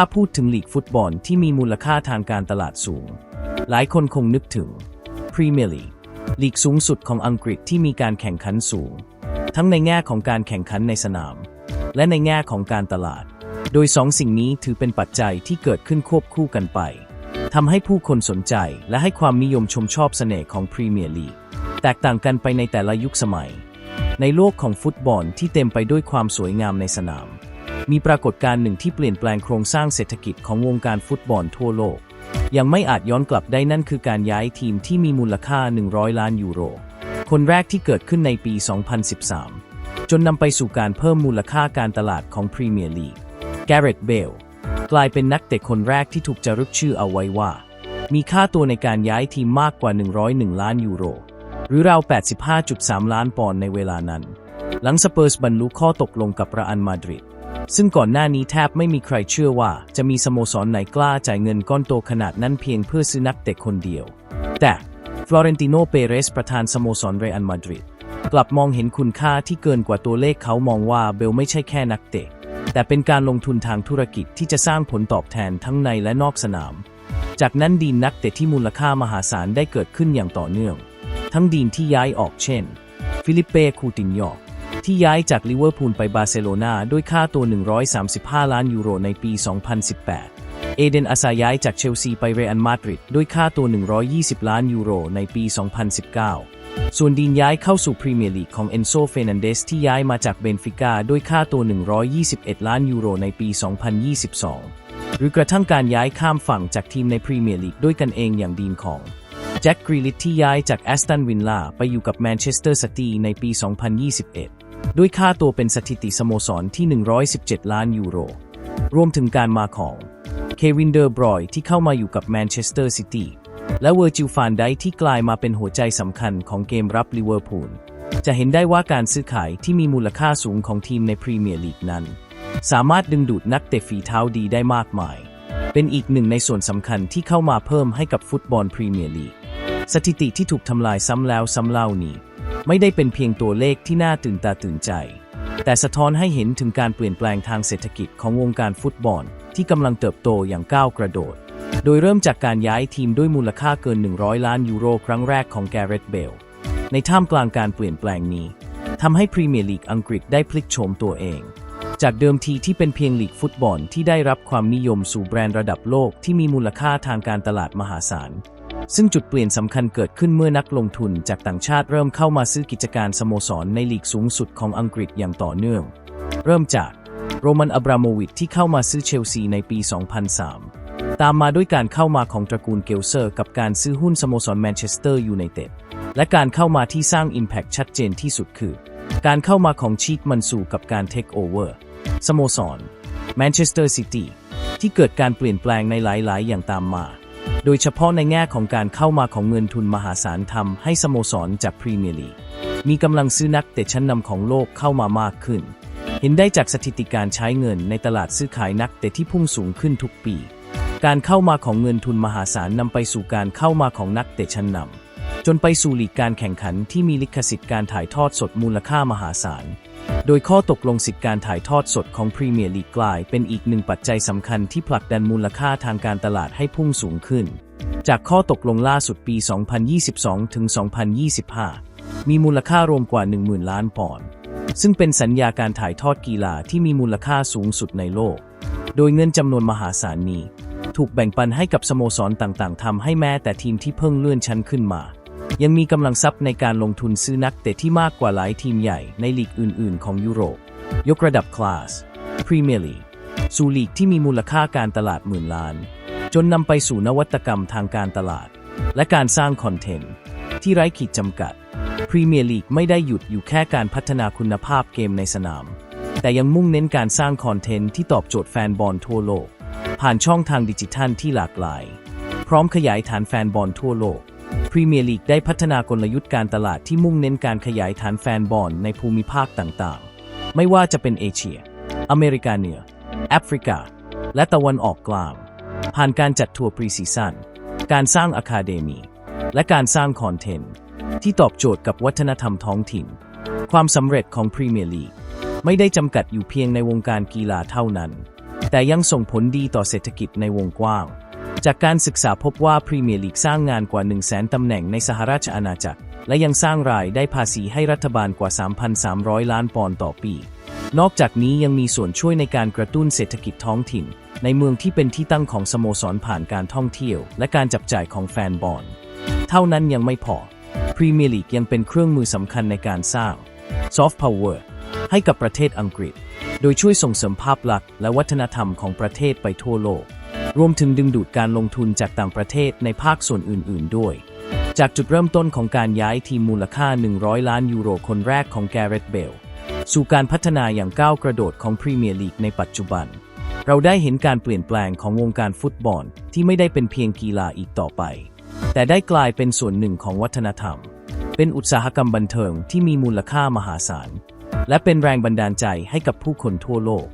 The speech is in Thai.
ถ้าพูดถึงลีกฟุตบอลที่มีมูลค่าทางการตลาดสูง หลายคนคงนึกถึงพรีเมียร์ลีกลีกสูงสุดของอังกฤษที่มีการแข่งขันสูง ทั้งในแง่ของการแข่งขันในสนาม และในแง่ของการตลาด โดยสองสิ่งนี้ถือเป็นปัจจัยที่เกิดขึ้นควบคู่กันไปทำให้ผู้คนสนใจและให้ความนิยมชมชอบเสน่ห์ของพรีเมียร์ลีกแตกต่างกันไปในแต่ละยุคสมัย ในโลกของฟุตบอลที่เต็มไปด้วยความสวยงามในสนาม มีปรากฏการณ์หนึ่งที่เปลี่ยนแปลงโครงสร้างเศรษฐกิจของวงการฟุตบอลทั่วโลก ยังไม่อาจย้อนกลับได้นั่นคือการย้ายทีมที่มีมูลค่า 100 ล้านยูโร คนแรกที่เกิดขึ้นในปี 2013 จนนำไปสู่การเพิ่มมูลค่าการตลาดของพรีเมียร์ลีก แกเรตเบลกลายเป็นนักเตะคนแรกที่ถูกจารึกชื่อเอาไว้ว่า มีค่าตัวในการย้ายทีมมากกว่า 101 ล้านยูโร หรือราว 85.3 ล้านปอนด์ในเวลานั้น หลังสเปอร์สบรรลุข้อตกลงกับเรอัลมาดริด ซึ่งก่อนหน้านี้แทบไม่มีใครเชื่อว่า จะมีสโมสรไหนกล้าจ่ายเงินก้อนโตขนาดนั้นเพียงเพื่อซื้อนักเตะคนเดียว แต่ฟลอเรนติโนเปเรสประธานสโมสรเรอัลมาดริดกลับมองเห็นคุณค่าที่เกินกว่าตัวเลขเขามองว่าเบลไม่ใช่แค่นักเตะ แต่เป็นการลงทุนทางธุรกิจที่จะสร้างผลตอบแทนทั้งในและนอกสนาม จากนั้นดีนนักเตะที่มูลค่ามหาศาลได้เกิดขึ้นอย่างต่อเนื่อง ทั้งดีนที่ย้ายออกเช่น ฟิลิปเป้คูตินยอ ที่ย้ายจากลิเวอร์พูลไปบาร์เซโลนาด้วยค่าตัว 135 ล้านยูโรในปี 2018 เอเดนอาซาย้ายจากเชลซีไปเรอัลมาดริดด้วยค่าตัว 120 ล้านยูโรในปี 2019 ส่วนดีนย้ายเข้าสู่พรีเมียร์ลีกของเอนโซเฟนันเดสที่ย้ายมาจากเบนฟิก้าด้วยค่าตัว 121 ล้านยูโรในปี 2022 หรือกระทั่งการย้ายข้ามฝั่งจากทีมในพรีเมียร์ลีกด้วยกันเองอย่างดีนของแจ็คกรีลิตที่ย้ายจากแอสตันวินล่าไปอยู่กับแมนเชสเตอร์ซิตี้ในปี 2021 ด้วยค่าตัวเป็นสถิติสโมสรที่ 117 ล้านยูโร รวมถึงการมาของเควินเดอร์บรอยที่เข้ามาอยู่กับแมนเชสเตอร์ซิตี้และเวอร์จิลฟานไดที่กลายมาเป็นหัวใจสำคัญของเกมรับลิเวอร์พูลจะเห็นได้ว่าการซื้อขายที่มีมูลค่าสูงของทีมในพรีเมียร์ลีกนั้น สามารถดึงดูดนักเตะฝีเท้าดีได้มากมาย เป็นอีกหนึ่งในส่วนสำคัญที่เข้ามาเพิ่มให้กับฟุตบอลพรีเมียร์ลีกสถิติที่ถูกทำลายซ้ำแล้วซ้ำเล่านี้ ไม่ได้เป็นเพียงตัวเลขที่น่าตื่นตาตื่นใจ แต่สะท้อนให้เห็นถึงการเปลี่ยนแปลงทางเศรษฐกิจของวงการฟุตบอล ที่กำลังเติบโตอย่างก้าวกระโดด โดยเริ่มจากการย้ายทีมด้วยมูลค่าเกิน 100 ล้านยูโรครั้งแรกของแกเรตเบล ในท่ามกลางการเปลี่ยนแปลงนี้ทำให้พรีเมียร์ลีกอังกฤษได้พลิกโฉมตัวเอง จากเดิมทีที่เป็นเพียงลีกฟุตบอลที่ได้รับความนิยมสู่แบรนด์ระดับโลกที่มีมูลค่าทางการตลาดมหาศาล ซึ่งจุดเปลี่ยนสำคัญเกิดขึ้นเมื่อนักลงทุนจากต่างชาติเริ่มเข้ามาซื้อกิจการสโมสรในลีกสูงสุดของอังกฤษอย่างต่อเนื่อง เริ่มจากโรมันอับราโมวิชที่เข้ามาซื้อเชลซีในปี 2003 ตามมาด้วยการเข้ามาของตระกูลเกลเซอร์กับการซื้อหุ้นสโมสรแมนเชสเตอร์ยูไนเต็ด และการเข้ามาที่สร้าง Impact ชัดเจนที่สุดคือ การเข้ามาของชีคมันซูกับการเทคโอเวอร์สโมสรแมนเชสเตอร์ซิตี้ที่เกิดการเปลี่ยนแปลงในหลาย ๆ อย่างตามมา โดยเฉพาะในแง่ของการเข้ามาของเงินทุนมหาศาลทำให้สโมสรจากพรีเมียร์ลีกมีกำลังซื้อนักเตะชั้นนำของโลกเข้ามามากขึ้น เห็นได้จากสถิติการใช้เงินในตลาดซื้อขายนักเตะที่พุ่งสูงขึ้นทุกปี การเข้ามาของเงินทุนมหาศาลนำไปสู่การเข้ามาของนักเตะชั้นนำจนไปสู่ลีกการแข่งขันที่มีลิขสิทธิ์การถ่ายทอดสดมูลค่ามหาศาล โดยข้อตกลงสิทธิการถ่ายทอดสดของพรีเมียร์ลีกกลายเป็นอีกหนึ่งปัจจัยสำคัญที่ผลักดันมูลค่าทางการตลาดให้พุ่งสูงขึ้น จากข้อตกลงล่าสุดปี 2022 ถึง 2025 มีมูลค่ารวมกว่า 10,000 ล้านปอนด์ ซึ่งเป็นสัญญาการถ่ายทอดกีฬาที่มีมูลค่าสูงสุดในโลก โดยเงินจำนวนมหาศาลนี้ ถูกแบ่งปันให้กับสโมสรต่างๆทำให้แม้แต่ทีมที่เพิ่งเลื่อนชั้นขึ้นมา ยังมีกำลังทรัพย์ในการลงทุนซื้อนักเตะที่มากกว่าหลายทีมใหญ่ในลีกอื่น ๆ ของยุโรป ยกระดับคลาสพรีเมียร์ลีกสู่ลีกที่มีมูลค่าการตลาดหมื่นล้าน จนนำไปสู่นวัตกรรมทางการตลาด และการสร้างคอนเทนต์ที่ไร้ขีดจำกัดพรีเมียร์ลีกไม่ได้หยุดอยู่แค่การพัฒนาคุณภาพเกมในสนาม แต่ยังมุ่งเน้นการสร้างคอนเทนต์ที่ตอบโจทย์แฟนบอลทั่วโลก ผ่านช่องทางดิจิทัลที่หลากหลาย พร้อมขยายฐานแฟนบอลทั่วโลก พรีเมียร์ลีกได้พัฒนากลยุทธ์การตลาดที่มุ่งเน้นการขยายฐานแฟนบอลในภูมิภาคต่างๆ ไม่ว่าจะเป็นเอเชีย อเมริกาเหนือ แอฟริกา และตะวันออกกลาง ผ่านการจัดทัวร์พรีซีซั่น การสร้างอะคาเดมี และการสร้างคอนเทนต์ที่ตอบโจทย์กับวัฒนธรรมท้องถิ่น ความสำเร็จของพรีเมียร์ลีกไม่ได้จำกัดอยู่เพียงในวงการกีฬาเท่านั้น แต่ยังส่งผลดีต่อเศรษฐกิจในวงกว้าง จากการศึกษาพบว่าพรีเมียร์ลีกสร้างงานกว่า 1 0 0 0 0แสนตำแหน่งในสหราชอาณาจักร และยังสร้างรายได้ภาษีให้รัฐบาลกว่า 3,300 ล้านปอนด์ต่อปี นอกจากนี้ยังมีส่วนช่วยในการกระตุ้นเศรษฐกิจท้องถิ่น ในเมืองที่เป็นที่ตั้งของสโมสรผ่านการท่องเที่ยว และการจับจ่ายของแฟนบอล เท่านั้นยังไม่พอ พรีเมียร์ลีกยังเป็นเครื่องมือสำคัญในการสร้างซอฟต์พาวเวอร์ให้กับประเทศอังกฤษ โดยช่วยส่งเสริมภาพลักษณ์และวัฒนธรรมของประเทศไปทั่วโลก รวมถึงดึงดูดการลงทุนจากต่างประเทศในภาคส่วนอื่น ๆ ด้วย จากจุดเริ่มต้นของการย้ายทีมมูลค่า 100 ล้านยูโรคนแรกของแกเรตเบลสู่การพัฒนาอย่างก้าวกระโดดของพรีเมียร์ลีกในปัจจุบัน เราได้เห็นการเปลี่ยนแปลงของวงการฟุตบอลที่ไม่ได้เป็นเพียงกีฬาอีกต่อไป แต่ได้กลายเป็นส่วนหนึ่งของวัฒนธรรม เป็นอุตสาหกรรมบันเทิงที่มีมูลค่ามหาศาล และเป็นแรงบันดาลใจให้กับผู้คนทั่วโลก